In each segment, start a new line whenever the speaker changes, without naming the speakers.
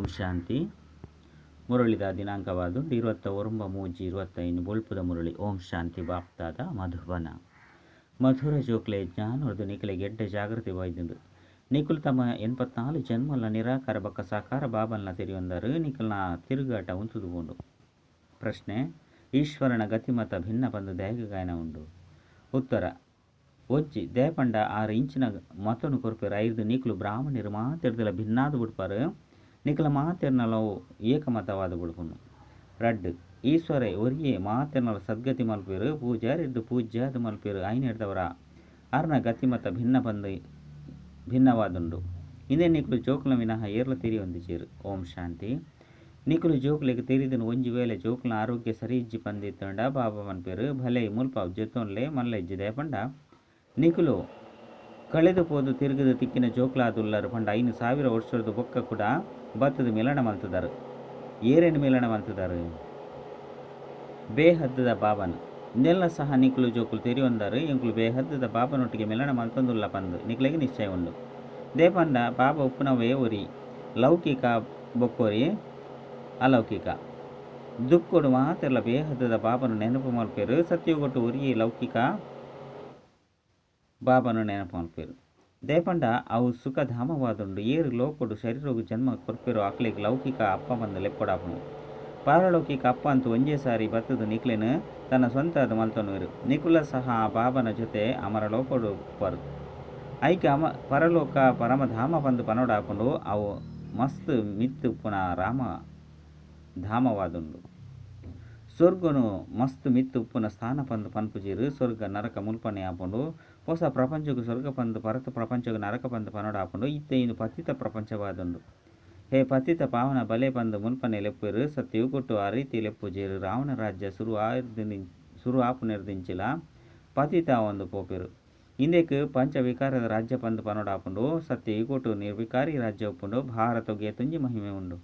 ಓಂ ಶಾಂತಿ. ಮುರಳಿದ ದಿನಾಂಕವಾದು ಇರುವತ್ತ ಒರಂಬ ಮೂಜಿ ಇರುವತ್ತೈನು ಬೊಲ್ಪದ ಮುರಳಿ ಓಂ ಶಾಂತಿ ಬಾಪ್ತಾದ ಮಧುಬನ ಮಧುರ ಜೋಕ್ಲೆ ಜ್ಞಾನವರ್ದು ನಿಖಲೆ ಗೆಡ್ಡೆ ಜಾಗೃತಿ ವೈದ್ಯುಂಡು ನಿಖುಲ್ ತಮ್ಮ ಎನ್ಪತ್ನಾಲು ಜನ್ಮಲ ನಿರಾಕಾರ ಬಕ್ಕ ಸಾಕಾರ ಬಾಬಲ್ನ ತೆರೆಯೊಂದರು ನಿಖಲ್ನ ತಿರುಗಾಟ ಉಂತುದುಗೊಂಡು ಪ್ರಶ್ನೆ, ಈಶ್ವರನ ಗತಿಮತ ಭಿನ್ನ ಬಂದು ಗಾಯನ ಉಂಡು. ಉತ್ತರ, ಒಜ್ಜಿ ದೇಪಂಡ ಆರು ಇಂಚಿನ ಮತನು ಕೊರ್ಪೆರು ಐದು ನಿಖಲು ಬ್ರಾಹ್ಮಣರು ಮಾತೆರ್ದಲ ಭಿನ್ನಾದು ಬಿಡ್ಪಾರು. ನಿಖಲ ಮಾತೆರ್ನಲವು ಏಕಮತವಾದ ಬಿಡ್ಪುನು ರಡ್ ಈಶ್ವರ ಒರಿಯೇ ಮಾತೆರ್ನಲ ಸದ್ಗತಿ ಮಲ್ಪೇರು, ಪೂಜಾರಿ ಇದ್ದು ಪೂಜ್ಯ ಅದು ಮಲ್ಪೇರು ಐನ್ ಹಿಡ್ದವರ ಅರ್ನ ಗತಿಮತ ಭಿನ್ನ ಬಂದು, ಭಿನ್ನವಾದುಂಡು. ಇಂದೇ ನಿಖಲು ಜೋಕುಲ ವಿನಃ ಏರ್ಲ ತಿರಿ ಹೊಂದಿಚೇರು. ಓಂ ಶಾಂತಿ. ನಿಕುಲು ಜೋಕುಲೆಗೆ ತೆರಿದನು ಒಂಜಿ ವೇಳೆ ಜೋಕುಲ ಆರೋಗ್ಯ ಸರಿ ಇಜ್ಜಿ ಪಂದಿತ್ತಂಡ, ಬಾಬಾ ಮನ್ಪೇರು ಭಲೆ ಮುಲ್ಪ ಜೊತ್ತೊನ್ಲೆ ಮಲ್ಲ ಇಜ್ಜಿ ದೇಪಂಡ ನಿಖಲು ಕಳೆದು ಪೋದು ತಿರುಗದ ತಿಕ್ಕಿನ ಜೋಕ್ಲಾದುಲ್ಲರು ಪಂಡ, ಐನು ಸಾವಿರ ವರ್ಷದ ಬೊಕ್ಕ ಕೂಡ ಬತ್ತದ ಮಿಲನ ಮಲ್ತದಾರು ಏರೇನು ಮಿಲನ ಮಲ್ತದಾರು ಬೇಹದ್ದದ ಬಾಬನ. ಇನ್ನೆಲ್ಲ ಸಹ ನಿಕ್ಲು ಜೋಕುಲು ತೆರಿಯೊಂದಾರು ಎಂಕುಲು ಬೇಹದ್ದದ ಬಾಬನೊಟ್ಟಿಗೆ ಮಿಲನ ಮಲ್ತೊಂದುಲ್ಲ ಪಂದು. ನಿಖಲಿಗೆ ನಿಶ್ಚಯ ಉಂಡು. ದೇಪಂಡ ಬಾಬ ಉಪ್ಪುನವೇ ಒರಿ ಲೌಕಿಕ ಬೊಕ್ಕೋರಿ, ಅಲೌಕಿಕ. ದುಕ್ಕೊಡು ಮಾತೆಲ್ಲ ಬೇಹದ್ದದ ಬಾಬನು ನೆನಪು ಮಲ್ಪೇರು ಸತ್ಯಗೊಟ್ಟು ಉರಿ ಲೌಕಿಕ ಬಾಬನು ನೆನಪು ಮಲ್ಪೇರು ದೇಪಂಡ ಅವು ಸುಖಧಾಮವಾದುಂಡು. ಏರು ಲೋಕುಡು ಶರೀರಗು ಜನ್ಮ ಕೊರ್ಪಿರೋ ಅಕ್ಲಿಗೆ ಲೌಕಿಕ ಅಪ್ಪ ಬಂದ ಲೆಪ್ಪಡಾಪನು ಪಾರಲೌಕಿಕ ಅಪ್ಪ ಅಂತ ಒಂಜೇ ಸಾರಿ ಬತ್ತದು ನಿಕ್ಲೆನು, ತನ್ನ ಸ್ವಂತ ಅದು ಮಲ್ತನು ಇರು. ನಿಕುಲ ಸಹ ಆ ಬಾಬನ ಜೊತೆ ಅಮರ ಲೋಕಡು ಪರ್ ಐಕ ಅಮ, ಪರಲೋಕ ಪರಮಧಾಮ ಬಂದು ಪನೋಡಾಕೊಂಡು, ಅವು ಮಸ್ತ್ ಮಿತ್ತು ಪುನಃ ರಾಮ ಧಾಮವಾದುಂಡು ಸ್ವರ್ಗನು ಮಸ್ತ್ ಮಿತ್ತು ಉಪ್ಪುನ ಸ್ಥಾನ ಪಂದು ಪನ್ಪುಜಿರು. ಸ್ವರ್ಗ ನರಕ ಮುಲ್ಪನೆ ಆಪುಂಡು. ಹೊಸ ಪ್ರಪಂಚಗೂ ಸ್ವರ್ಗ ಪಂದು ಪರತ ಪ್ರಪಂಚಗೂ ನರಕ ಪಂದು ಪನೋಡ ಆಪುಂಡು ಇತ್ತೆ ಇನ್ನು ಪತಿತ ಪ್ರಪಂಚವಾದುಂಡು ಹೇ ಪತಿತ ಪಾವನ ಬಲೆ ಪಂದು ಮುಲ್ಪನೆ ಲೆಪ್ಪರು ಸತ್ಯವು ಕೊಟ್ಟು ಆ ರೀತಿ ಲೆಪ್ಪುಜಿರು ರಾವಣ ರಾಜ್ಯ ಸುರು ಆರ್ದಿನಿ ಸುರು ಆಪು ನಿರ್ದಿಂಚಿಲ ಪತಿತ ಒಂದು ಪೋಪೆರು ಇಂದೆಕ್ ಪಂಚ ವಿಕಾರದ ರಾಜ್ಯ ಪಂದು ಪನೋಡಾಪುಂಡು ಸತ್ಯ ಕೊಟ್ಟು ನಿರ್ವಿಕಾರಿ ರಾಜ್ಯ ಉಪ್ಪುಂಡು ಭಾರತಗೆ ತುಂಜಿ ಮಹಿಮೆ ಉಂಡು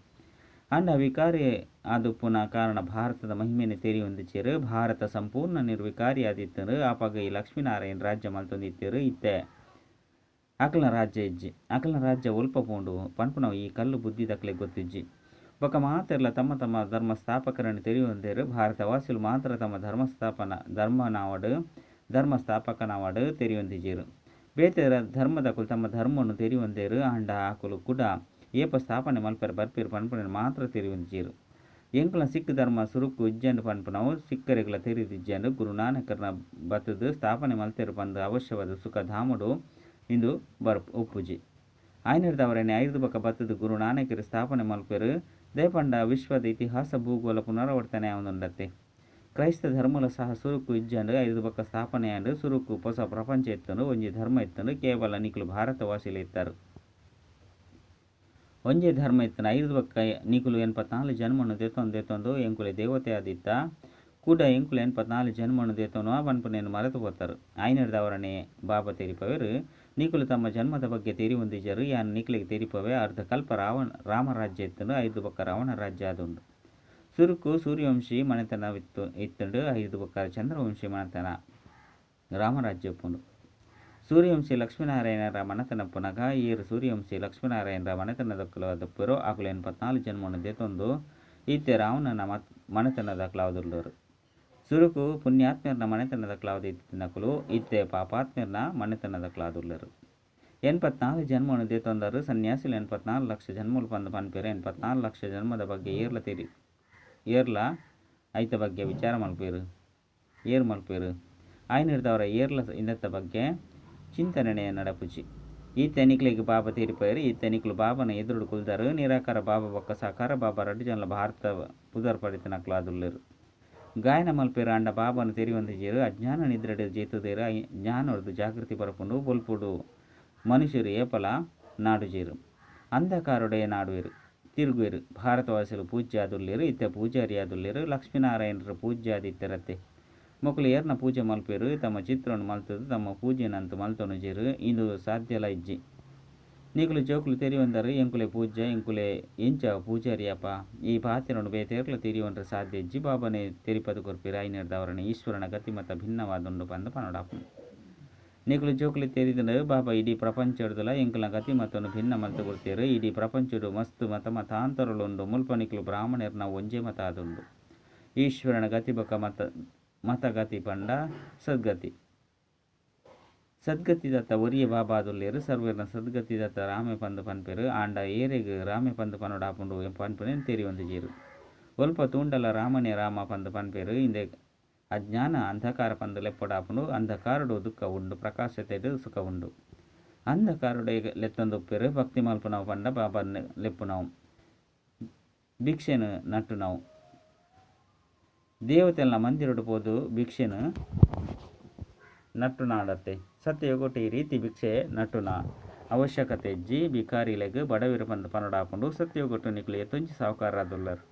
ಅಂಡ ವಿಕಾರಿ ಅದು ಕಾರಣ ಭಾರತದ ಮಹಿಮೆನೆ ತೆರಿ ಹೊಂದಿಚೇರು ಭಾರತ ಸಂಪೂರ್ಣ ನಿರ್ವಿಕಾರಿ ಆದಿತ್ತರು ಆಪಾಗ ಈ ಲಕ್ಷ್ಮೀನಾರಾಯಣ ರಾಜ್ಯ ಮಲ್ತೊಂದಿತ್ತರು. ಇತ್ತೆ. ಅಕಲ ರಾಜ್ಯ ಇಜ್ಜಿ ಅಕಲನ ರಾಜ್ಯ ಒಲ್ಪ ಪೋಂಡು ಪನ್ಪುನವು ಈ ಕಲ್ಲು ಬುದ್ಧಿ ದಕ್ಲೆ ಗೊತ್ತಿಜ್ಜಿ. ಬೊಕ ಮಾತೆರ್ಲ ತಮ್ಮ ತಮ್ಮ ಧರ್ಮ ಸ್ಥಾಪಕರನ್ನು ತೆರೆಯುವಂದೇರು ಭಾರತವಾಸಿಲು ಮಾತ್ರ ತಮ್ಮ ಧರ್ಮ ಸ್ಥಾಪನ ಧರ್ಮನಾವಡು ಧರ್ಮ ಸ್ಥಾಪಕನವಾಡು ತೆರೆಯೊಂದಿಜೇರು ಬೇತೆರ ಧರ್ಮದಕುಲು ತಮ್ಮ ಧರ್ಮವನ್ನು ತೆರೆಯುವಂದೇರು ಅಂಡ ಆಕುಲು ಕೂಡ. ಏಪ ಸ್ಥಾಪನೆ ಮಲ್ಪೆರ್ ಬರ್ಪೇರು ಪನ್ಪುನ ಮಾತ್ರ ತಿರುವಿಂಚೀರು ಎಂಕುಲ ಸಿಖ್ ಧರ್ಮ ಸುರುಕು ಇಜ್ಜಂಡು ಪನ್ಪುನವು ಸಿಕ್ಕರೆಗಳ ತೆರೆದಿಜ್ಜಂಡು ಗುರುನಾನಕರ್ನ ಬತ್ತದು ಸ್ಥಾಪನೆ ಮಲ್ತೆರು ಬಂದು ಅವಶ್ಯವಾದ ಸುಖ ಧಾಮಡು ಇಂದು ಬರ್ ಉಪ್ಪುಜಿ. ಆಯ್ನಿರ್ದವರನ್ನೇ ಐದು ಬಕ ಬತ್ತದು ಗುರುನಾನಕರು ಸ್ಥಾಪನೆ ಮಲ್ಪೆರು ದೇಪಂಡ ವಿಶ್ವದ ಇತಿಹಾಸ ಭೂಗೋಳ ಪುನರಾವರ್ತನೆ ಆವೊಂದುಂಡತ್ತೆ. ಕ್ರೈಸ್ತ ಧರ್ಮಲ ಸಹ ಸುರುಕು ಇಜ್ಜಂಡು ಐದು ಬಕ್ಕ ಸ್ಥಾಪನೆ ಅಂಡು ಸುರುಕು ಹೊಸ ಪ್ರಪಂಚ ಎತ್ತನು ಒಂಜಿ ಧರ್ಮ ಎತ್ತನು ಕೇವಲ ನಿಖಲು ಭಾರತವಾಸಿಲು ಇತ್ತಾರೆ. ಒಂಜೇ ಧರ್ಮ ಇತ್ತನ, ಐದು ಬಕ್ಕ ನಿಕುಲು ಎನ್ಪತ್ನಾಲ್ ಜನ್ಮನು ದೆತ್ತೊಂದು ಎಂಕುಲೆ ದೇವತೆ ಆದಿತ್ತ. ಕೂಡ ಎಂಕುಲು ಎನ್ಪತ್ನಾಲ್ ಜನ್ಮನು ದೆತ್ತೊನು ಬನ್ಪನೇನು ಮರೆತು ಹೋಗ್ತಾರೆ ಆಯ್ನಿಡ್ದವರನೇ ಬಾಬ ತೆರಿಪವರು. ನಿಕುಲು ತಮ್ಮ ಜನ್ಮದ ಬಗ್ಗೆ ತೆರಿ ಹೊಂದಿಜರು ಯಾನ್ ನಿಕುಲಿಗೆ ತೆರಿಪವೆ ಅರ್ಧ ಕಲ್ಪ ರಾವಣ ರಾಮರಾಜ್ಯ ಇತ್ತನು ಐದು ಬಕ್ಕ ರಾವಣ ರಾಜ್ಯ ಆದುಂಡು. ಸುರುಕು ಸೂರ್ಯವಂಶಿ ಮನೆತನವಿತ್ತು, ಇತ್ತುಂಡು, ಐದು ಬಕ್ಕ ಚಂದ್ರವಂಶಿ ಮನೆತನ ರಾಮರಾಜ್ಯ ಉಪ್ಪುಂಡು ಸೂರ್ಯವಂಶಿ ಲಕ್ಷ್ಮೀನಾರಾಯಣರ ಮನೆತನ ಪುನಗ ಈರು ಸೂರ್ಯವಂಶಿ ಲಕ್ಷ್ಮೀನಾರಾಯಣರ ಮನೆತನದ ದಪ್ಪರು ಆಕುಲು ಎನ್ಪತ್ನಾಲ್ಕು ಜನ್ಮವನ್ನು ದೇತೊಂದು ಇತ್ತೆ ರಾವಣನ ಮತ್ ಮನೆತನದ ಕ್ಲಾವದುಳ್ಳರು ಸುರುಕು ಪುಣ್ಯಾತ್ಮರ್ನ ಮನೆತನದ ಕ್ಲಾವದ ಇತ್ತಿನಕುಲು ಇತ್ತೆ ಪಾಪಾತ್ಮರ್ನ ಮನೆತನದ ಕ್ಲಾದುಳ್ಳರು ಎನ್ಪತ್ನಾಲು ಜನ್ಮವನ್ನು ದೇತೊಂದರು ಸನ್ಯಾಸಿಲು ಎನ್ಪತ್ನಾಲು ಲಕ್ಷ ಜನ್ಮಲು ಬಂದು ಪನ್ಪೇರು ಎನ್ಪತ್ನಾಲು ಲಕ್ಷ ಜನ್ಮದ ಬಗ್ಗೆ ಏರ್ಲ ತೆರಿ. ಏರ್ಲ ಐತ ಬಗ್ಗೆ ವಿಚಾರ ಮಲ್ಪೇರು. ಏರ್ ಮಲ್ಪೇರು. ಆಯ್ನಿಡ್ದವರ ಏರ್ಲ ಇಂದತ್ತ ಬಗ್ಗೆ ತೆನಿಕ್ಲಿಗೆ ಬಾಬಾ ತೀರಿಪೇರು, ಈ ತೆನಿಕ್ಲು ಬಾಬನ ಎದುರುಡು ಕುಲ್ದರು ನಿರಾಕಾರ ಬಾಬಾ ಬೊಕ್ಕ ಸಾಕಾರ ಬಾಬಾ ರಡ್ಡು ಜನಲ ಭಾರತ ಪುದರ್ ಪಡಿತ ನಕ್ಲಾದುಳ್ಳರು ಗಾಯನ ಮಲ್ಪೇರು ಅಂಡ ಬಾಬನ ತೆರಿಯೊಂದಿಜೇರು ಅಜ್ಞಾನ ನಿದ್ರೆಡೆ ಜೇತುದೇರು ಜ್ಞಾನವರ್ದು ಜಾಗೃತಿ ಬರಪುಂಡು ಬೊಲ್ಪುಡು ಮನುಷ್ಯರು ಏಪಲ ನಾಡುಜೇರು ಅಂಧಕಾರೊಡೆಯ ನಾಡುವೆರು, ತಿರುಗುವೆರು. ಭಾರತವಾಸಿಲು ಪೂಜ್ಯ ಆದುಲ್ಲೇರು, ಇತ್ತ ಪೂಜಾರಿ ಲಕ್ಷ್ಮೀನಾರಾಯಣರು ಲಕ್ಷ್ಮೀನಾರಾಯಣರ ಪೂಜ್ಯ ಆದಿತ್ತರತ್ತೆ ಮೊಕ್ಕಲು ಏರ್ನ ಪೂಜೆ ಮಲ್ಪೇರು, ತಮ್ಮ ಚಿತ್ರವನ್ನು ಮಲ್ತದು ತಮ್ಮ ಪೂಜೆನಂತ ಮಲ್ತೊನು ಜೇರು. ಇಂದು ಸಾಧ್ಯಲ ಇಜ್ಜಿ. ನೀಕುಲು ಜೋಕುಲು ತೆರಿಯೊಂದರು ಎಂಕುಲೆ ಪೂಜ್ಯ, ಎಂಕುಲೆ ಎಂಚ ಪೂಜಾರಿಯಪ್ಪ. ಈ ಪಾತ್ರನು ಬೇತೇರ್ಲ ತೆರಿಯೊಂಡ್ರೆ ಸಾಧ್ಯ ಇಜ್ಜಿ. ಬಾಬನೆ ತೆರಿಪದು ಕೊರ್ಪಿರ ಐನರ್ದವರನ್ನು ಈಶ್ವರನ ಗತಿ ಮತ ಭಿನ್ನವಾದುಂಡು ಬಂದು ಪನೋಡಾಪು ನಿಕುಲು ಜೋಕುಲು ತೆರಿದನು, ಬಾಬಾ ಇಡೀ ಪ್ರಪಂಚಡ್ದಲ ಎಂಕುಲ ಗತಿ ಮತ್ತೊಂದು ಭಿನ್ನ ಮತ ಕೊಡ್ತೀರು. ಇಡೀ ಪ್ರಪಂಚಡು ಮಸ್ತು ಮತ ಮತಾಂತರಲುಂಡು ಮುಲ್ಪ ನಿಕುಲು ಬ್ರಾಹ್ಮಣರ್ನ ಒಂಜೆ ಮತ ಆದುಂಡು ಈಶ್ವರನ ಗತಿ ಬೊಕ ಮತ ಮತಗತಿ ಪಂಡ ಸದ್ಗತಿ. ಸದ್ಗತಿ ಸದ್ಗತಿದತ್ತ ಒರಿಯ ಬಾಬಾದುಲ್ಲೇರು ಸರ್ವೇರ್ನ ಸದ್ಗತಿದತ್ತ ರಾಮೆ ಪಂದು ಪನ್ಪೆರು, ಆಂಡ ಏರೆಗ್ ರಾಮೆ ಪಂದು ಪನ್ನಡಾಪುಂಡು ತೇರಿ ತೆರಿ ಒಂದಿಜೀರು ಒಲ್ಪ ತೂಂಡಲ ರಾಮನೇ ರಾಮ ಪಂದು ಪನ್ಪೆರು, ಇಂದೆ ಅಜ್ಞಾನ ಅಂಧಕಾರ ಪಂದು ಲೆಪ್ಪಡಾಪುಂಡು ಅಂಧಕಾರಡು ದುಃಖ ಉಂಡು ಪ್ರಕಾಶತೆ ಸುಖ ಉಂಡು. ಅಂಧಕಾರುಡೆ ಲೆತ್ತೊಂದುಪ್ಪೆರು ಭಕ್ತಿ ಮಲ್ಪುನವು ಪಂಡ ಬಾಬಾ ಲೆಪ್ಪುನವು. ಭಿಕ್ಷೆನು ನಟ್ಟುನವು. ದೇವತೆಲ್ಲ ಮಂದಿರಡು ಪೋದು ಭಿಕ್ಷೆನು ನಟ್ಟುನಾಡತ್ತೆ ಸತ್ಯಗೊಟ್ಟು ಈ ರೀತಿ ಭಿಕ್ಷೆ ನಟ್ಟುನ ಅವಶ್ಯಕತೆ. ಜಿ. ಬಿಕಾರಿಲೆಗ್ ಬಡವಿರ ಪಂದು ಪನಡಾಪುಂಡು ಸತ್ಯಗೊಟ್ಟು ತುಂಚಿ ಎತ್ತೊಂಚಿ ಸಾಹುಕಾರದುಲ್ಲರು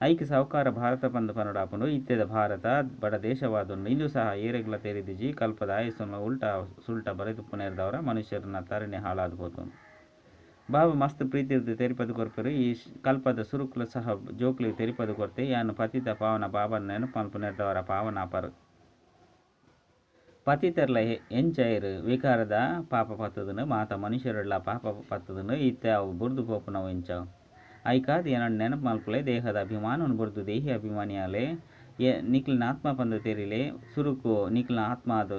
ಐಕ್ಯ ಸಾಹುಕಾರ ಭಾರತ ಪಂದು ಪನಡಾಪುಂಡು ಇತ್ತೆದ ಭಾರತ, ಬಡ ದೇಶವಾದುಂಡು ಇಂದು ಸಹ ಏರೆಗ್ಲ ತೆರಿದಿಜಿ ಕಲ್ಪದ ಆಯಸ್ಸನ್ನು ಉಲ್ಟಾ ಸುಲ್ಟ ಬರೆದು ಪುನೇರ್ದವರ ಮನುಷ್ಯರನ್ನ ತರಣೆ ಹಾಳಾದು ಬಾಬಾ ಮಸ್ತ್ ಪ್ರೀತಿರ್ದು ತೆರಿಪದ ಕೊರ್ಪರು. ಈ ಕಲ್ಪದ ಸುರುಕುಲು ಸಹ ಜೋಕ್ಲಿ ತೆರಿಪದ ಕೊರ್ತೆ. ಯಾನು ಪತಿತ ಪಾವನ ಬಾಬನ ನೆನಪು ಮಲ್ಪುನೆರ್ದವರ ಪಾವನಾಪರು. ಪತಿತರ್ಲ ಎಂಚೈರು ವಿಕಾರದ ಪಾಪ ಪತ್ತದನು ಮಾತ ಮನುಷ್ಯರುಳ್ಳ ಪಾಪ ಪತ್ತದನು ಇತ್ತೆ ಅವು ಬುರ್ದು ಪೋಪುನವು ಎಂಚಾವು ಐಕಾದ ಏನನ್ನು ನೆನಪು ಮಲ್ಪಲೆ ದೇಹದ ಅಭಿಮಾನವನ್ನು ಬುರ್ದು ದೇಹಿ ಅಭಿಮಾನಿಯಾಲೆ. ಎ ನಿಕ್ಲಿನ ಆತ್ಮ ಬಂದು ತೆರಿಲೆ. ಸುರುಕು ನಿಕ್ಲಿನ ಆತ್ಮ ಅದು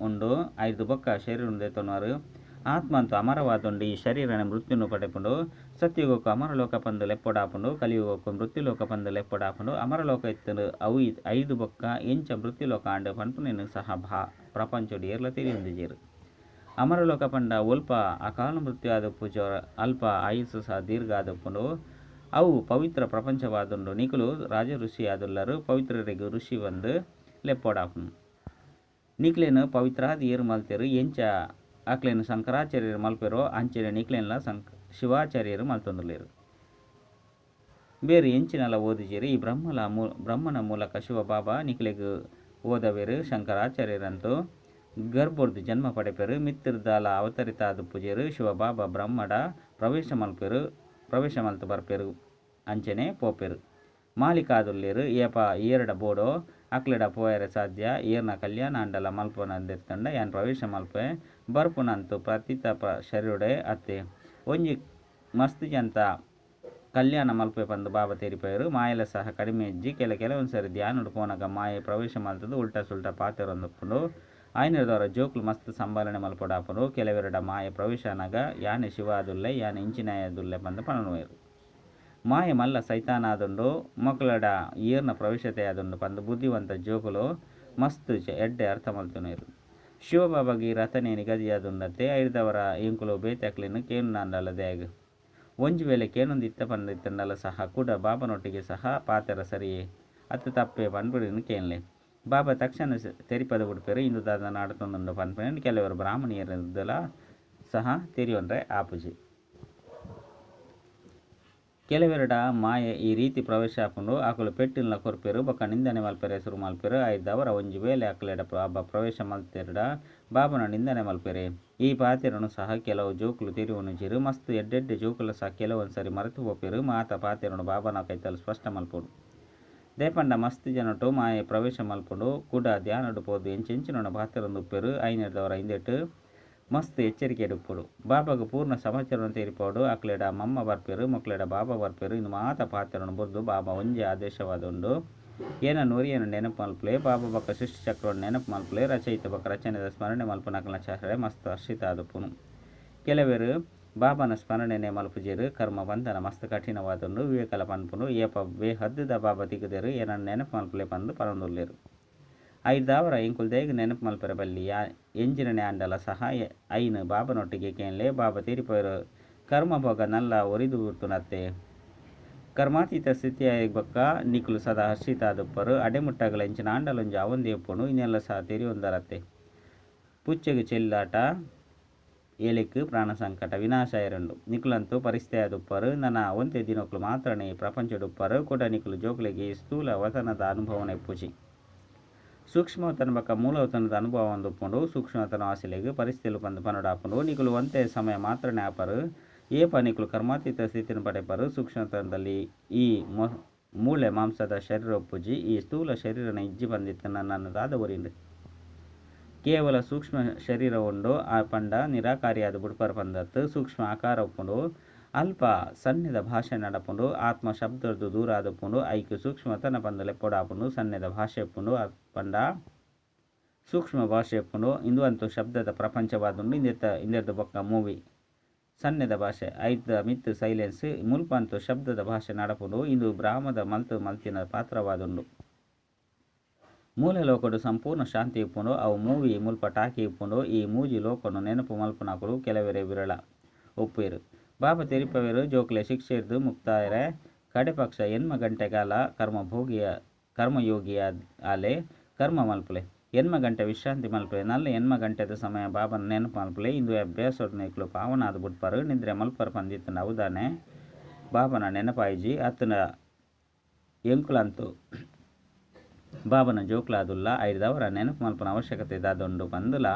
ಉಂಡು. ಐದು ಬೊಕ್ಕ ಶರೀರ ದೆತ್ತೊನರು ಆತ್ಮ ಅಂತೂ ಅಮರವಾದುಂಡು ಈ ಶರೀರನ ಮೃತ್ಯುನು ಪಡೆಪುಂಡು ಸತ್ಯುಗೋಕು ಅಮರಲೋಕ ಪಂದು ಲೆಪ್ಪಡಾಪುಂಡು ಕಲಿಯುಗೋಕು ಮೃತ್ಯುಲೋಕ ಪಂದು ಲೆಪ್ಪಡಾಪುಂಡು ಅಮರಲೋಕ ಇತ್ತನು ಅವು ಇದ್- ಐದು ಬೊಕ್ಕ ಎಂಚ ಮೃತ್ಯುಲೋಕ ಆಂಡು ಪನ್ಪುನೆನು ಸಹ ಭಾ ಪ್ರಪಂಚಡು ಏರ್ಲ ತೆರಿಯೊಂದಿಜೇರು ಅಮರಲೋಕ ಪಂಡ ಒಲ್ಪ ಅಕಾಲ ಮೃತ್ಯು ಆದಪ್ಪು ಅಲ್ಪ ಆಯುಸ್ಸು ಸಹ ದೀರ್ಘ ಆದಪ್ಪುಂಡು ಅವು ಪವಿತ್ರ ಪ್ರಪಂಚವಾದುಂಡು ನಿಕುಲು ರಾಜ ಋಷಿ ಆದುಲ್ಲರು ಪವಿತ್ರರಿಗೆ ಋಷಿ ಬಂದು ಲೆಪ್ಪಡಾಪುನು ನಿಕ್ಲೇನು ಪವಿತ್ರಾದ ಏರು ಮಲ್ತೆರು ಎಂಚ ಆಕ್ಲೇನು ಶಂಕರಾಚಾರ್ಯರು ಮಲ್ಪೆರೋ ಅಂಚೆನ ನಿಕ್ಲೆನ್ಲ ಸಂಕ್ ಶಿವಾಚಾರ್ಯರು ಮಲ್ತೊಂದುಲ್ಲೇರು ಬೇರೆ ಎಂಚಿನಲ ಓದಿಜಿರಿ, ಈ ಬ್ರಹ್ಮಲ ಮೂ, ಬ್ರಹ್ಮನ ಮೂಲಕ ಶಿವಬಾಬಾ ನಿಕ್ಲೆಗ್ ಓದವೇರು ಶಂಕರಾಚಾರ್ಯರಂತೂ. ಗರ್ಭರ್ದು ಜನ್ಮ ಪಡೆಪೆರು, ಮಿತ್ತಿರ್ದಾಲ ಅವತರಿತಾದ ಪೂಜೆರು ಶಿವ ಬಾಬಾ ಬ್ರಹ್ಮಡ ಪ್ರವೇಶ ಮಲ್ಪೆರು, ಪ್ರವೇಶ ಮಲ್ತು ಬರ್ಪೆರು, ಅಂಚನೆ ಪೋಪೆರು. ಮಾಲಿಕಾದುಲ್ಲೇರು ಏಪ ಎರಡ ಬೋಡೋ ಅಕ್ಲೆಡ ಪೋಯರೆ ಸಾಧ್ಯ ಏರ್ನ ಕಲ್ಯಾಣ ಅಂಡಲ ಮಲ್ಪನಂದಿರ್ತಂಡ ಯಾನ್ ಪ್ರವೇಶ ಮಲ್ಪೆ, ಬರ್ಪುನಂತು ಪ್ರತಿತಪ ಶರೀರಡೆ ಅತ್ತೆ. ಒಂಜಿ ಮಸ್ತ್ ಜಂತ ಕಲ್ಯಾಣ ಮಲ್ಪೆ ಪಂದು ಬಾಬಾ ತೆರಿಪೇರು ಮಾಯಲ ಸಹ ಕಡಿಮೆ ಇಜ್ಜಿ, ಕೆಲ ಕೆಲವೊಂದು ಸರಿ ಧ್ಯಾನ ಪೋನಗ ಮಾಯೆ ಪ್ರವೇಶ ಮಲ್ತದ್ದು ಉಲ್ಟಾ ಸುಲ್ಟಾ ಪಾತೆರೊಂದುಪ್ಪುಂಡು. ಆಯ್ನದವರ ಜೋಕ್ಲು ಮಸ್ತ್ ಸಂಭಾಲನೆ ಮಲ್ಪಡಾಪರು ಕೆಲವೆರಡ ಮಾಯೆ ಪ್ರವೇಶ ಅನಾಗ ಯಾನೆ ಶಿವಾದುಲ್ಲೆ, ಯಾನೆ ಇಂಚಿನಾಯದುಲ್ಲೆ ಬಂದು ಪಣನುವೇರು ಮಾಯ ಮಲ್ಲ ಸೈತಾನ ಆದುಂಡು ಮಕ್ಕಳಡ ಏರ್ನ ಪ್ರವೇಶತೆ ಆದುಂಡು ಪಂದು ಬುದ್ಧಿವಂತ ಜೋಕುಲು ಮಸ್ತ್ ಎಡ್ಡೆ ಅರ್ಥ ಮಲ್ತುನೇರು ಶಿವಬಾಬಾಗಿ ರಥನೆ ನಿಗದಿಯಾದುಂಡತ್ತೆ ಐದವರ ಇಂಕುಲು ಬೇತಕ್ಲಿನ ಕೇನು ನಾಂಡಲದೇಗ ಒಂಜಿ ವೇಳೆ ಕೇನೊಂದು ಇತ್ತ ಪಂದಿತ್ತಂಡಲ ಸಹ ಕೂಡ ಬಾಬನೊಟ್ಟಿಗೆ ಸಹ ಪಾತೆರ ಸರಿಯೇ. ಅತ್ತ ತಪ್ಪೆ ಪನ್ಪುಡಿನ ಕೇನ್ಲೆ. ಬಾಬಾ ತಕ್ಷಣ ತೆರಿಪದ ಉಡುಪೇರು ಇಂದು ದಾದ ನಾಡತೊಂದು ಪನ್ಪುನ ಕೆಲವರು ಬ್ರಾಹ್ಮಣಿಯರಿದ್ದಲ್ಲ ಸಹ ತೆರಿಯೊಂಡ್ರೆ ಆಪುಜಿ. ಕೆಲವೆರಡ ಮಾಯೆ ಈ ರೀತಿ ಪ್ರವೇಶ ಹಾಕೊಂಡು ಆಕಲು ಪೆಟ್ಟಿನ ಕೊರ್ಪೆರು, ಬೊಕ್ಕ ನಿಂದನೆ ಮಲ್ಪೆರೆ ಹೆಸರು ಮಲ್ಪೆರು ಆಯ್ದವರ ಒಂಜಿ ಬೇಲೆ ಆಕಲೆಡ ಬಾಬಾ ಪ್ರವೇಶ ಮಲ್ತೆರಡ ಬಾಬನ ನಿಂದನೆ ಮಲ್ಪೆರೆ. ಈ ಪಾತೆರನು ಸಹ ಕೆಲವು ಜೋಕುಲು ತಿರುವನುಜಿರು ಮಸ್ತ್ ಎಡ್ಡೆಡ್ಡೆ ಜೋಕುಲು ಸಹ ಕೆಲವೊಂದ್ಸರಿ ಮರೆತು ಹೋಪೆರು, ಮಾತ ಪಾತೆರನು ಬಾಬನ ಕೈತಲು ಸ್ಪಷ್ಟ ಮಲ್ಪೊಡು. ದೇಪಂಡ ಮಸ್ತ್ ಜನಟು ಮಾಯೆ ಪ್ರವೇಶ ಮಲ್ಪೊಡು, ಕೂಡ ಧ್ಯಾನಡು ಪೋದು ಎಂಚೆಂಚಿನೊಡ ಪಾತೆರೊಂದು ಉಪ್ಪೆರು ಐನೆಡ್ದವರ ಹಿಂದೆಟ್ಟು ಮಸ್ತ್ ಎಚ್ಚರಿಕೆ ಎಡುಪ್ಪುಡು ಬಾಬಾಗ ಪೂರ್ಣ ಸಮಾಚಾರವನ್ನು ತೀರಿಪೋಡು ಅಕ್ಲೆಡ ಮಮ್ಮ ಬರ್ಪೇರು ಮಕ್ಳೆಡ ಬಾಬಾ ಬರ್ಪೇರು. ಇನ್ನು ಮಾತ ಪಾತೆರನು ಬುರ್ದು ಬಾಬಾ ಒಂಜೆ ಆದೇಶವಾದುಂಡು. ಏನ ನೂರಿಯನ್ನು ನೆನಪು ಮಲ್ಪಲೆ. ಬಾಬಾ ಬಕ್ಕ ಸೃಷ್ಟಿ ಚಕ್ರವನ್ನು ನೆನಪು ಮಲ್ಪಲೆ. ರಚಯಿತ ಬಕ್ಕ ರಚನೆದ ಸ್ಮರಣೆ ಮಲ್ಪನಕಲ ಚಾರೆ ಮಸ್ತ್ ಹರ್ಷಿತ ಆದುಪ್ಪುನು ಕೆಲವರು ಬಾಬನ ಸ್ಮರಣೆನೆ ಮಲ್ಪುಜೇರು. ಕರ್ಮ ಬಂಧನ ಮಸ್ತ್ ಕಠಿಣವಾದುಂಡು. ವಿವೇಕಲ ಪನ್ಪುನು. ಏಪ ಬೇ ಹದ್ದದ ಬಾಬಾ ತಿಗದೇರು ಏನನ್ನು ನೆನಪು ಮಲ್ಪಲೆ ಪಂದು ಪರಂದುಲ್ಲೇರು ಐದಾವರ ಇಂಕುಲ್ ದೇಗ ನೆನಪು ಮಲ್ಪೆರ ಬಲ್ಲಿ ಎಂಜಿನನೆ ಆಂಡಲ ಸಹ ಎ- ಐನು ಬಾಬನೊಟ್ಟಿಗೆ ಕೇನ್ಲೆ ಬಾಬ ತೀರಿಪರು ಕರ್ಮ ಭೋಗ ನಲ್ಲ ಒರಿದು ಬಿಡ್ತುನತ್ತೆ ಕರ್ಮಾತೀತ ಸ್ಥಿತಿಯ ಬೊಕ್ಕ ನಿಕ್ಲು ಸದಾ ಹರ್ಷಿತಾದುಪ್ಪರು ಅಡೆಮುಟ್ಟಗಳ ಎಂಚಿನ ಆಂಡಲೊಂಜಿ ಅವೊಂದಿ ಎಪ್ಪುನು ಇನ್ನೆಲ್ಲ ಸಹ ತೆರಿಯೊಂದರತ್ತೆ. ಪುಚ್ಚೆಗು ಚೆಲ್ಲಾಟ ಏಲಿಕ್ ಪ್ರಾಣ ಸಂಕಟ ವಿನಾಶ ಎರಡು. ನಿಕ್ಲಂತೂ ಪರಿಸ್ಥಿತಿ ಆದುಪ್ಪರು ನನ್ನ ಒಂದೇ ದಿನಕ್ಕಲು ಮಾತ್ರನೇ ಈ ಪ್ರಪಂಚಡುಪ್ಪರು ಕೂಡ ನಿಕ್ಲು ಜೋಕ್ಲಿಗೆ ಸ್ಥೂಲ ವತನದ ಅನುಭವನೆ ಎಪ್ಪುಚಿ ಸೂಕ್ಷ್ಮವತನ ಬಕ ಮೂಲವತನದ ಅನುಭವ ಒಂದುಪ್ಪುಂಡು ಸೂಕ್ಷ್ಮತನ ಪರಿಸ್ಥಿತಿಲು ಬಂದು ಪನಡಾಪುಂಡು ನಿಕುಲು ಒಂತೆ ಸಮಯ ಮಾತ್ರ ನ್ಯಾಪರು. ಏಪ ಪನಿಕುಲು ಕರ್ಮಾತೀತ ಸ್ಥಿತಿನ ಪಡೆಪರು ಸೂಕ್ಷ್ಮತನದಲ್ಲಿ ಈ ಮೂಳೆ ಮಾಂಸದ ಶರೀರ ಒಪ್ಪುಜಿ ಈ ಸ್ಥೂಲ ಶರೀರನ ಇಜ್ಜಿ ಬಂದಿತ್ತ. ನನ್ನದಾದ ಊರಿಂಡು ಕೇವಲ ಸೂಕ್ಷ್ಮ ಶರೀರ ಉಂಡು ಆ ಪಂಡ ನಿರಾಕಾರಿಯಾದ ಬುಡ್ಪರ ಪಂದತ್ತು ಸೂಕ್ಷ್ಮ ಆಕಾರ ಉಪ್ಪುಂಡು. ಅಲ್ಪ ಸನ್ನಿದ ಭಾಷೆ ನಡಪುಂಡು, ಆತ್ಮ ಶಬ್ದದ್ದು ದೂರ ಆದಪ್ಪುಂಡು ಐಕ್ಯ ಸೂಕ್ಷ್ಮತನ ಪಂದ ಪೊಡಾಪುಂಡು ಸನ್ನಿದ ಭಾಷೆ ಪುಂಡು ಪಂಡ ಸೂಕ್ಷ್ಮ ಭಾಷೆ ಪುಂಡು ಇಂದು ಅಂತೂ ಶಬ್ದದ ಪ್ರಪಂಚವಾದುಂಡು ಇಂದೆತ್ತ ಇಂದೆರ್ದು ಬೊಕ್ಕ ಮೂವಿ. ಸನ್ನೆದ ಭಾಷೆ ಐದ ಮಿತ್ ಸೈಲೆನ್ಸ್ ಮುಲ್ಪ ಅಂತೂ ಶಬ್ದದ ಭಾಷೆ ನಡಪುಂಡು, ಇಂದು ಬ್ರಾಹ್ಮದ ಮಲ್ತು ಮಲ್ತಿನ ಪಾತ್ರವಾದುಂಡು. ಮೂಲ ಲೋಕಡು ಸಂಪೂರ್ಣ ಶಾಂತಿ ಇಪ್ಪುಂಡು, ಅವು ಮೂವಿ ಮುಲ್ಪ ಟಾಕಿ ಇಪ್ಪುಂಡು, ಈ ಮೂಜಿ ಲೋಕನು ನೆನಪು ಮಲ್ಪನಾಕುಲು ಕೆಲವೆರೆ ವಿರಳ. ಒಪ್ಪುವೆರು ಬಾಬಾ ತೆರಿಪವೆರು ಜೋಕ್ಲೆ ಶಿಕ್ಷೆ ಇರ್ದು ಮುಕ್ತಾಯರೆ. ಕಡೆ ಪಕ್ಷ ಎನ್ಮ ಗಂಟೆ ಕಾಲ ಕರ್ಮ ಭೋಗಿಯ ಕರ್ಮಯೋಗಿಯ ಆಲೆ, ಕರ್ಮ ಮಲ್ಪಲೆ. ಎನ್ಮ ಗಂಟೆ ವಿಶ್ರಾಂತಿ ಮಲ್ಪಲೆ. ನಲ್ಲ ಎನ್ಮ ಗಂಟೆದ ಸಮಯ ಬಾಬನ ನೆನಪು ಮಲ್ಪಲೆ. ಇಂದು ಅಭ್ಯಾಸೋಡ್ ನೇಕ್ಲು ಪಾವನಾದ ಬಿಟ್ಪರು ನಿದ್ರೆ ಮಲ್ಪರ್ ಪಂದಿತ್ತು ನವುದಾನೆ. ಬಾಬನ ನೆನಪಾಯಿಜಿ ಆತನ ಎಂಕುಲಂತು ಬಾಬನ ಜೋಕ್ಲಾದುಲ್ಲ. ಐದವರ ನೆನಪು ಮಲ್ಪನ ಅವಶ್ಯಕತೆ ದಾದೊಂಡು ಬಂದುಲ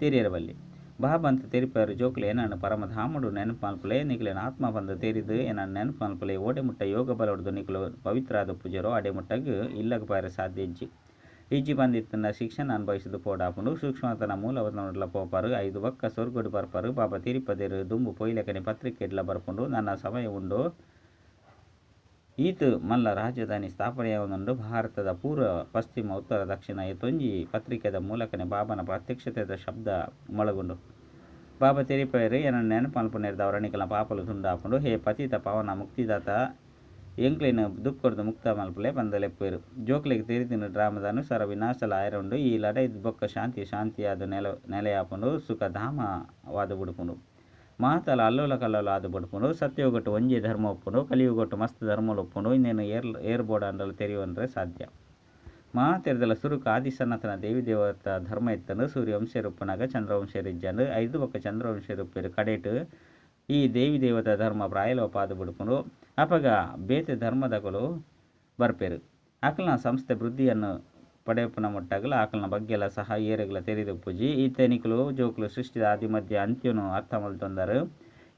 ತೆರಿಯರಬಲ್ಲಿ. ಬಾಬಾ ಅಂತ ತೆರಿಪಾರು ಜೋಕ್ಲೆ ಏನನ್ನು ಪರಮಧಾಮಡು ನೆನಪು ನಿಕ್ಲೆನ ನಿಕ್ಲೇನ ಆತ್ಮ ಬಂದ ತೆರಿದು ಏನನ್ನು ನೆನಪಾಲ್ಪಲೆ ಓಡೆ ಮುಟ್ಟ ಯೋಗ ಬಲೊಡ್ದು ನಿಕ್ಲು ಪವಿತ್ರಾದ ಪೂಜರು ಅಡೆ ಮುಟ್ಟಗ ಇಲ್ಲಗ ಪಾರ ಸಾಧ್ಯ ಇಜ್ಜಿ ಇಜ್ಜಿ ಬಂದಿತ್ತನ ಶಿಕ್ಷಣ ಅನುಭವಿಸಿದ ಪೋಡಾಪುಂಡು, ಸೂಕ್ಷ್ಮತನ ಮೂಲವನ್ನೊಡ್ಲ ಪೋಪಾರು, ಐದು ಬಕ್ಕ ಸೊರ್ಗೊಡು ಬರ್ಪಾರು ಬಾಬಾ ತಿರುಪದಿರು ದುಂಬು ಪೊಯ್ಲೆಕನೆ ಪತ್ರಿಕೆ ಇಡ್ಲ ಬರ್ಪುಂಡು, ನನ್ನ ಸಮಯ ಉಂಡು ಈತ ಮಲ್ಲ ರಾಜಧಾನಿ ಸ್ಥಾಪನೆಯಾಗುವುದುಂಡು ಭಾರತದ ಪೂರ್ವ, ಪಶ್ಚಿಮ, ಉತ್ತರ, ದಕ್ಷಿಣ ಎತ್ತೊಂಜಿ ಪತ್ರಿಕೆದ ಮೂಲಕನೇ ಬಾಬನ ಪ್ರತ್ಯಕ್ಷತೆದ ಶಬ್ದ ಮೊಳಗೊಂಡು. ಬಾಬಾ ತೆರಿಪೈರು ಏನನ್ನು ನೆನಪು ಅವರಣಿಕಲ ಪಾಪಲು ತುಂಡಾಪುಂಡು ಹೇ ಪತಿತ ಪವನ ಮುಕ್ತಿದಾತ, ಎಂಕ್ಲಿನ ದುಃಖದ ಮುಕ್ತ ಮಲ್ಪಲೆ ಬಂದಲೆಪ್ಪೇರು ಜೋಕ್ಲಿಗೆ ತಿರಿದಿನ ಡ್ರಾಮದ ಅನುಸಾರ ವಿನಾಶಲ ಆಯರುಂಡು ಈ ಲಡೈದು ಬೊಕ್ಕ ಶಾಂತಿ, ಶಾಂತಿಯಾದ ನೆಲ, ನೆಲೆಯಾಪುಂಡು ಸುಖ ಧಾಮವಾದ ಬುಡುಪುಂಡು ಮಾತಲ ಅಲ್ಲೋಲ ಕಲ್ಲೋಲ ಅದು ಬಡ್ಪುಂಡು ಸತ್ಯೋಗಟ್ಟು ಒಂಜಿ ಧರ್ಮ ಒಪ್ಪುಂಡು, ಕಲಿಯುಗೊಟ್ಟು ಮಸ್ತ್ ಧರ್ಮಲು ಒಪ್ಪುಂಡು, ಇನ್ನೇನು ಏರ್ ಏರ್ಬೋರ್ಡ್ ಅಂಡಲು ತೆರೆಯುವಂದ್ರೆ ಸಾಧ್ಯ. ಸುರುಕು ಆದಿಸನಾತನ ದೇವಿ ದೇವತ ಧರ್ಮ ಇತ್ತಂದು ಚಂದ್ರವಂಶ ರಿಜ್ಜಂದು ಐದು ಬೊಕ್ಕ ಚಂದ್ರವಂಶರುಪ್ಪರು ಕಡೆಟ್ ಈ ದೇವಿ ದೇವತ ಧರ್ಮ ಪ್ರಾಯಲೋಪಾದ ಬಿಡ್ಕೊಂಡು, ಅಪಗ ಬೇತೆ ಧರ್ಮದಗಳು ಬರ್ಪೇರು. ಆಕಲ್ನ ಸಂಸ್ಥೆ ವೃದ್ಧಿಯನ್ನು ಪಡೆಯಪ್ಪನ ಮುಟ್ಟಾಗಲ ಆಕಲ್ನ ಬಗ್ಗೆಲ ಸಹ ಏರೆಗಳ ತೆರೆದು ಪೂಜಿ. ಈತನಿಕಲು ಜೋಕುಲು ಸೃಷ್ಟಿದ ಆದಿ ಮಧ್ಯ ಅಂತ್ಯನು ಅರ್ಥ ಮಲ್ತೊಂದರು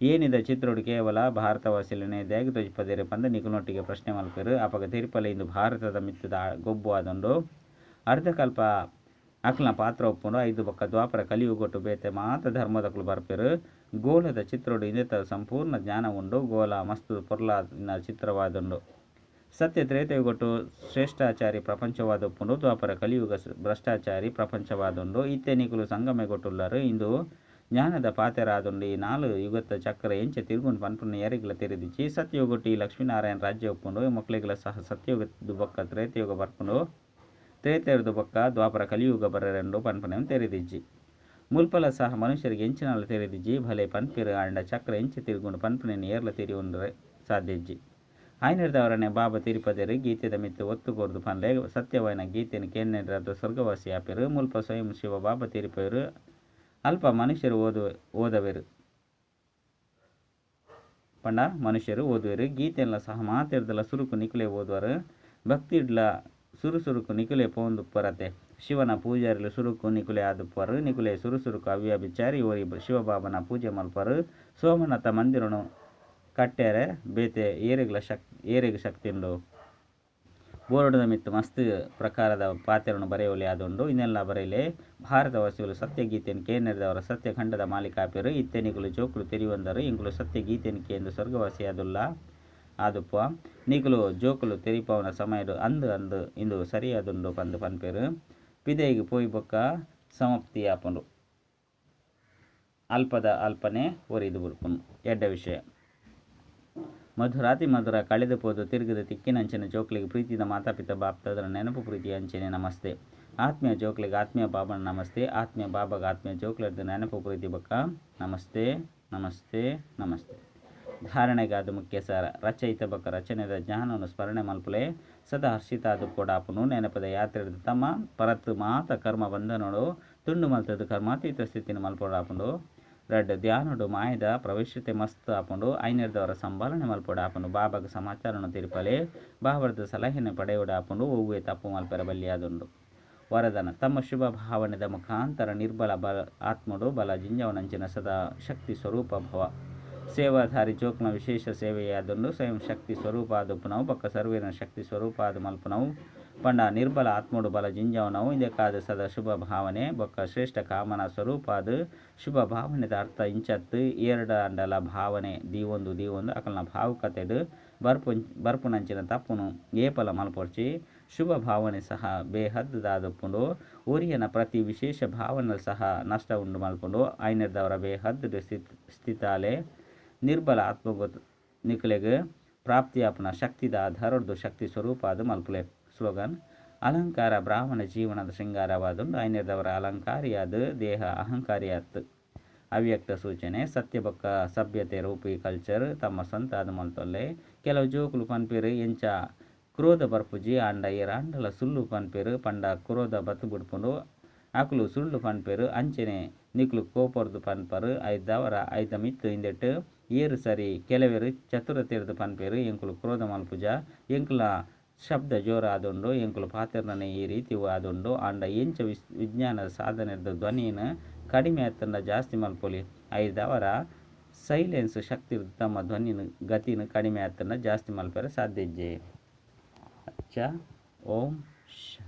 ಏನಿದ ಚಿತ್ರೋಡು ಕೇವಲ ಭಾರತವಾಸಿಲನೆ ದ್ಯಾಗಿ ಪದೇರೆ ಪಂದ ನಿಕುಲೊಟ್ಟಿಗೆ ಪ್ರಶ್ನೆ ಮಲ್ಪರು ಅಪಗ ತಿರುಪಲೆ ಇಂದು ಭಾರತದ ಮಿತ್ತದ ಗೊಬ್ಬು ಆದೊಂಡು. ಅರ್ಧಕಲ್ಪ ಅಕ್ಲನ ಪಾತ್ರ ಒಪ್ಪುಂಡು ಐದು ಬೊಕ್ಕ ದ್ವಾಪರ ಕಲಿಯುಗೊಟ್ಟು ಬೇತೆ ಮಾತ ಧರ್ಮದಕ್ಕಲು ಬರ್ಪೆರು. ಗೋಲದ ಚಿತ್ರೋಡು ಇಂದಿತ ಸಂಪೂರ್ಣ ಜ್ಞಾನ ಉಂಡು ಗೋಲ ಮಸ್ತು ಪೊರ್ಲಾದ ಚಿತ್ರವಾದುಂಡು. ಸತ್ಯ ತ್ರೇತಯುಗೊಟ್ಟು ಶ್ರೇಷ್ಠಾಚಾರಿ ಪ್ರಪಂಚವಾದ ಒಪ್ಪುಂಡು ದ್ವಾಪರ ಕಲಿಯುಗ ಭ್ರಷ್ಟಾಚಾರಿ ಪ್ರಪಂಚವಾದುಂಡು ಇತ್ತೆನಿಕುಲು ಸಂಗಮೆಗೊಟ್ಟುಳ್ಳರು ಇಂದು ಜ್ಞಾನದ ಪಾತೆರಾದುಂಡು ಈ ನಾಲು ಯುಗತ್ತ ಚಕ್ರ ಎಂಚೆ ತಿರುಗುಂಡು ಪನ್ಪುನ ಎರಿಗಳ ತೆರೆದಿಚ್ಚಿ ಸತ್ಯಯುಗೊಟ್ಟು ಈ ಲಕ್ಷ್ಮೀನಾರಾಯಣ ರಾಜ್ಯ ಒಪ್ಪುಂಡು ಮಕ್ಕಳಿಗೆಲ್ಲ ಸಹ ಸತ್ಯಯುಗದ ಬೊಕ್ಕ ತ್ರೇತಯುಗ ಬರ್ಪುಂಡು ತ್ರೇತಯುಗದ ಬೊಕ್ಕ ದ್ವಾಪರ ಕಲಿಯುಗ ಬರೆರೆಂಡು ಪನ್ಪನೆ ತೆರೆದಿಜ್ಜಿ ಮುಲ್ಪಲ ಸಹ ಮನುಷ್ಯರಿಗೆ ಎಂಚಿನಲ್ಲ ತೆರೆದಿಜ್ಜಿ ಭಲೆ ಪನ್ಪಿರ ಆಂಡ ಚಕ್ರ ಎಂಚೆ ತಿರುಗುಂಡು ಪನ್ಪನೆಯನ್ನು ಏರ್ಲ ತೆರೆಯುಂಡ್ರೆ ಸಾಧ್ಯಜ್ಜಿ ಆಯ್ನಿರ್ದವರನೆ ಬಾಬ ತಿರುಪದಿರು ಗೀತೆದ ಮಿತ್ತು ಒತ್ತು ಕೊರ್ದು ಪನ್ಲೆ. ಸತ್ಯವಾಯಿನ ಗೀತೆಯನ್ನು ಸ್ವರ್ಗವಾಸಿ ಆಪಿರು ಮುಲ್ಪ ಸ್ವಯಂ ಶಿವ ಬಾಬ ತಿರುಪರು ಅಲ್ಪ ಮನುಷ್ಯರು ಓದು, ಓದವರು. ಪಂಡ ಮನುಷ್ಯರು ಓದುವರು. ಗೀತೆಲ್ಲ ಸಹ ಮಾತಿರ್ದಲ್ಲ ಸುರುಕು ನಿಕುಲೆ ಓದುವರು. ಭಕ್ತಿಡ್ಲ ಸುರು ಸುರುಸುರುಕು ನಿಕುಲೆ ಪೋಂದು ಪರತೆ ಶಿವನ ಪೂಜಾರಿಲು ಸುರುಕು ನಿಕುಲೆ ಆದುಪ್ಪರು. ನಿಕುಲೆ ಸುರು ಸುರುಕು ಅವ್ಯ ಬಿಚಾರಿ ಓರಿ ಶಿವಬಾಬನ ಪೂಜೆ ಮಲ್ಪರು. ಸೋಮನಾಥ ಮಂದಿರನು ಕಟ್ಟೆರೆ ಬೇತೆ ಏರೆಗ್ಲ ಶಕ್ ಶಕ್ತಿ ಶಕ್ತಿಂಡು ಬೋರ್ಡದ ಮಿತ್ತು ಮಸ್ತ್ ಪ್ರಕಾರದ ಪಾತ್ರವನ್ನು ಬರೆಯುವಲ್ಲಿ ಆದುಂಡು. ಇನ್ನೆಲ್ಲ ಬರೆಯಲೆ, ಭಾರತ ವಾಸಿಗಳು ಸತ್ಯಗೀತೆಯನ್ನು ಕೇಂದ್ರದವರ ಸತ್ಯಖಂಡದ ಮಾಲೀಕಾಪ್ಯರು ಇತ್ತೆನಿಗಳು ಜೋಕುಲು ತೆರೆಯುವಂದರು ಇಂಗುಲು ಸತ್ಯಗೀತೆಯನ್ನು ಕೇಂದ್ರ ಸ್ವರ್ಗವಾಸಿಯಾದುಲ್ಲ ಆದುಪ್ಪ. ನಿಗುಲು ಜೋಕುಲು ತೆರಿಪವನ ಸಮಯಡು ಅಂದು ಅಂದು, ಇಂದು ಸರಿಯಾದುಂಡು ಪಂದು ಪನ್ಪೇರು. ಪಿದೈಗೆ ಪೋಯಿ ಬೊಕ್ಕ ಸಮಾಪ್ತಿ ಆಪುಂಡು. ಅಲ್ಪದ ಅಲ್ಪನೆ ಒರಿದು ಬುಡ್ಪುನು ಎಡ್ಡ ವಿಷಯ. ಮಧುರಾತಿ ಮಧುರ ಕಳೆದು ಪೋದು ತಿರುಗಿದ ತಿಕ್ಕಿನಂಚಿನ ಜೋಕ್ಲಿಗೆ ಪ್ರೀತಿದ ಮಾತಾಪಿತ ಬಾಪ್ತದರ ನೆನಪು ಪ್ರೀತಿಯ ಅಂಚನೆ, ನಮಸ್ತೆ. ಆತ್ಮೀಯ ಜೋಕ್ಲಿಗೆ ಆತ್ಮೀಯ ಬಾಬನ ನಮಸ್ತೆ. ಆತ್ಮೀಯ ಬಾಬಾಗ, ಆತ್ಮೀಯ ಜೋಕ್ಲರ್ದ ನೆನಪು ಪ್ರೀತಿ ಬಕ್ಕ. ನಮಸ್ತೆ ನಮಸ್ತೆ ನಮಸ್ತೆ. ಧಾರಣೆಗಾದ ಮುಖ್ಯ ಸಾರ, ರಚಯಿತ ಬಕ್ಕ, ರಚನೆದ ಜ್ಞಾನವನ್ನು ಸ್ಮರಣೆ ಮಲ್ಪುಲೆ. ಸದಾ ಹರ್ಷಿತಾದು ಅಪನು ನೆನಪದ ಯಾತ್ರೆ ತಮ್ಮ, ಪರತ್ತು ಮಾತ ಕರ್ಮ ಬಂಧನೋಡು, ತುಂಡು ಮಲ್ತದ ಕರ್ಮಾತೀತ ಸ್ಥಿತಿನ ಮಲ್ಪೊಡಾಪುಂಡು. ರಡ್ ಧ್ಯಾನುಡು ಮಾಯದ ಪ್ರವೇಶತೆ ಮಸ್ತ್ ಆಪುಂಡು ಐನರ್ದವರ ಸಂಭಾಲನೆ ಮಲ್ಪಡ ಆಪುಂಡು ಬಾಬಾಗ ಸಮಾಚಾರನ ತಿರುಪಲೆ ಬಾಬರದ ಸಲಹೆನ ಪಡೆಯುಡ ಆಪುಂಡು ಒವ್ವೆ ತಪ್ಪು ಮಲ್ಪರ ಬಲ್ಲಿಯಾದುಂಡು. ವರದನ ತಮ್ಮ ಶುಭ ಭಾವನೆದ ಮುಖಾಂತರ ನಿರ್ಬಲ ಬಲ ಆತ್ಮಡು ಬಲ ಜಿಂಜವನಂಚಿನ ಸದಾ ಶಕ್ತಿ ಸ್ವರೂಪ ಭವ. ಸೇವಾಧಾರಿ ಜೋಕ್ನ ವಿಶೇಷ ಸೇವೆಯಾದುಂಡು ಸ್ವಯಂ ಶಕ್ತಿ ಸ್ವರೂಪ ಉಪನವು ಪಕ್ಕ ಸರ್ವೇನ ಶಕ್ತಿ ಸ್ವರೂಪ ಆದ ಮಲ್ಪುನವು ಪಂಡ ನಿರ್ಬಲ ಆತ್ಮಡು ಬಲ ಜಿಂಜವನವು ಇದಕ್ಕಾದ ಸದ ಶುಭ ಭಾವನೆ, ಬೊಕ್ಕ ಶ್ರೇಷ್ಠ ಕಾಮನ ಸ್ವರೂಪ ಅದು ಶುಭ ಭಾವನೆದ ಅರ್ಥ ಇಂಚತ್ ಎರಡ ಅಂಡಲ ಭಾವನೆ, ದೀವೊಂದು ದೀವೊಂದು ಅಕಲ್ನ ಭಾವುಕತೆಡು ಬರ್ಪು ಬರ್ಪುನಂಚಿನ ತಪ್ಪುನು, ಏಪಲ ಮಲ್ಪೊರ್ಚಿ ಶುಭ ಭಾವನೆ ಸಹ ಬೇಹದ್ದಾದಪ್ಪುಂಡು ದಾದಪ್ಪುಂಡು ಒರಿಯನ ಪ್ರತಿ ವಿಶೇಷ ಭಾವನೆ ಸಹ ನಷ್ಟ ಉಂಡು ಮಲ್ಪುಂಡು ಐನದವರ ಬೇಹದ್ದು ಸ್ಥಿತ್, ಸ್ಥಿತಾಲೆ ನಿರ್ಬಲ ಆತ್ಮಗೊತ್ ನಿಕ್ಲೆಗ್ ಪ್ರಾಪ್ತಿಯಾಪನ ಶಕ್ತಿದ ಧರಡ್ದು ಶಕ್ತಿ ಸ್ವರೂಪ ಅದು ಮಲ್ಪುಲೆ. ಸ್ಲೋಗನ್ ಅಲಂಕಾರ ಬ್ರಾಹ್ಮಣ ಜೀವನದ ಶೃಂಗಾರವಾದುಂಡು ಐನರ್ದವರ ಅಲಂಕಾರಿಯಾದ ದೇಹ ಅಹಂಕಾರಿಯಾತ್ ಅವ್ಯಕ್ತ ಸೂಚನೆ ಸತ್ಯ ಬೊಕ್ಕ ಸಭ್ಯತೆ ರೂಪಿ ಕಲ್ಚರ್ ತಮ್ಮ ಸ್ವಂತ ಅದು ಮಲ್ತೊಲ್ಲೆ ಕೆಲವು ಜೋಕುಲು ಪನ್ಪೇರು ಎಂಚ ಕ್ರೋಧ ಬರ್ಪುಜಿ ಆಂಡ ಏರ ಅಂಡಲ ಸುಳ್ಳು ಪನ್ಪೇರು ಪಂಡ ಕ್ರೋಧ ಬತ್ತು ಬಿಡ್ಪುಂಡು ಅಕುಲು ಸುಳ್ಳು ಪನ್ಪೇರು ಅಂಚನೆ ನಿಕ್ಲು ಕೋಪರ್ದು ಪನ್ಪರು ಐದವರ ಐದ ಮಿತ್ತು ಇಂದೆಟ್ಟು ಏರು ಸರಿ ಕೆಲವೆರು ಚತುರ ತೆರೆದು ಪನ್ಪೇರು ಎಂಕುಲು ಕ್ರೋಧ ಮಲ್ಪುಜ ಎಂಕುಲ ಶಬ್ದ ಜೋರ ಆದುಂಡು ಎಂಕುಲು ಪಾತೆರ್ನನೆ ಈ ರೀತಿ ಆದುಂಡು ಆಂಡ ಎಂಚ ವಿಸ್, ವಿಜ್ಞಾನದ ಸಾಧನೆದ ಧ್ವನಿನ ಕಡಿಮೆ ಆತಂಡ ಜಾಸ್ತಿ ಮಲ್ಪೊಲಿ. ಐದವರ ಸೈಲೆನ್ಸ್ ಶಕ್ತಿ ತಮ್ಮ ಧ್ವನಿನ ಗತಿನ ಕಡಿಮೆ ಆತಂಡ ಜಾಸ್ತಿ ಮಲ್ಪರೆ ಸಾಧ್ಯ ಅಚ್ಚ, ಓಂ, ಶ.